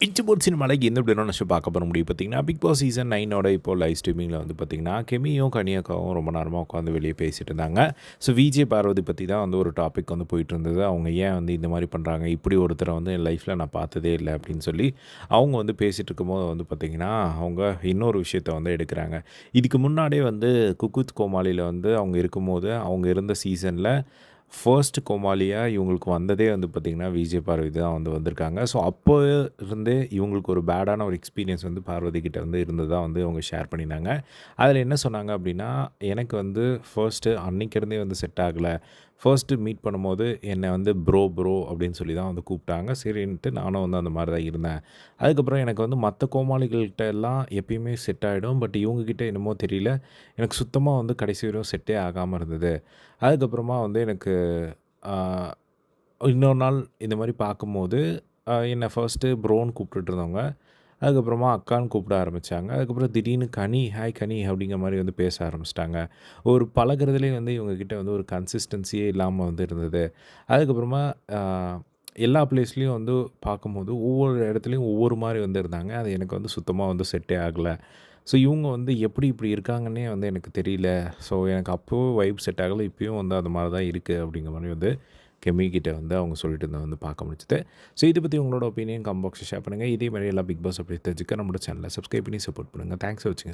இச்சபோட் சினிமாலைக்கு எந்த இப்படி ஷோ பார்க்க போகிற முடியும் பார்த்தீங்கன்னா பிக் பாஸ் சீசன் நைனோட இப்போ லைவ் ஸ்ட்ரீமிங்கில் வந்து பார்த்தீங்கன்னா கெமியும் கனியாக்காவும் ரொம்ப நேரமாக உட்காந்து வெளியே பேசிட்டு இருந்தாங்க. ஸோ விஜய் பார்வதி பற்றி தான் வந்து ஒரு டாபிக் வந்து போயிட்டு இருந்தது. அவங்க ஏன் வந்து இந்த மாதிரி பண்ணுறாங்க இப்படி ஒருத்தரை வந்து என் லைஃப்பில் நான் பார்த்ததே இல்லை அப்படின்னு சொல்லி அவங்க வந்து பேசிகிட்டு இருக்கும்போது வந்து பார்த்திங்கன்னா அவங்க இன்னொரு விஷயத்த வந்து எடுக்கிறாங்க. இதுக்கு முன்னாடியே வந்து குக்குத் கோமாளியில் வந்து அவங்க இருக்கும்போது அவங்க இருந்த சீசனில் ஃபர்ஸ்ட் கோமாளியாக இவங்களுக்கு வந்ததே வந்து பார்த்திங்கன்னா விஜய் பார்வதி தான் வந்து வந்திருக்காங்க. ஸோ அப்போ இருந்தே இவங்களுக்கு ஒரு பேடான ஒரு எக்ஸ்பீரியன்ஸ் வந்து பார்வதி கிட்ட வந்து இருந்ததாக வந்து அவங்க ஷேர் பண்ணியிருந்தாங்க அதில் என்ன சொன்னாங்க அப்படின்னா எனக்கு வந்து ஃபர்ஸ்ட்டு அன்றைக்கிருந்தே வந்து செட் ஆகலை. ஃபர்ஸ்ட்டு மீட் பண்ணும்போது என்னை வந்து ப்ரோ ப்ரோ அப்படின்னு சொல்லி தான் வந்து கூப்பிட்டாங்க. சரின்ட்டு நானும் வந்து அந்த மாதிரி தான் இருந்தேன். அதுக்கப்புறம் எனக்கு வந்து மற்ற கோமாளிகள்கிட்ட எல்லாம் எப்பயுமே செட் ஆகிடும் பட் இவங்கக்கிட்ட என்னமோ தெரியல. எனக்கு சுத்தமாக வந்து கடைசி வரையும் செட்டே ஆகாமல் இருந்தது. அதுக்கப்புறமா வந்து எனக்கு இன்னொரு நாள் இந்த மாதிரி பார்க்கும்போது என்னை ஃபர்ஸ்ட்டு ப்ரோன்னு கூப்பிட்டுட்டு இருந்தவங்க அதுக்கப்புறமா அக்கான்னு கூப்பிட ஆரம்பித்தாங்க அதுக்கப்புறம் திடீர்னு கனி ஹாய் கனி அப்படிங்கிற மாதிரி வந்து பேச ஆரம்பிச்சிட்டாங்க. ஒரு பழகிறதுலேயே வந்து இவங்கக்கிட்ட வந்து ஒரு கன்சிஸ்டன்சியே இல்லாமல் வந்து இருந்தது. அதுக்கப்புறமா எல்லா பிளேஸ்லேயும் வந்து பார்க்கும்போது ஒவ்வொரு இடத்துலையும் ஒவ்வொரு மாதிரி வந்து இருந்தாங்க. அது எனக்கு வந்து சுத்தமாக வந்து செட்டே ஆகலை. ஸோ இவங்க வந்து எப்படி இப்படி இருக்காங்கன்னே வந்து எனக்கு தெரியல. ஸோ எனக்கு அப்போவும் வைப் செட் ஆகலை. இப்போயும் வந்து அந்த மாதிரி தான் இருக்குது அப்படிங்கிற மாதிரி வந்து கெமிக்கிட்ட வந்து அவங்க சொல்லிட்டு இருந்ததை வந்து பார்க்க முடிச்சுது ஸோ இதை பற்றி உங்களோட ஒப்பீனியன் கம்பாக்ஸ் ஷேர் பண்ணுங்கள் இதே மாதிரி எல்லா பிக் பாஸ் அப்படி தெரிஞ்சுக்க நம்மளோட சேனலை சப்ஸ்கிரைப் பண்ணி சப்போர்ட் பண்ணுங்கள் தேங்க்ஸ் வச்சுங்க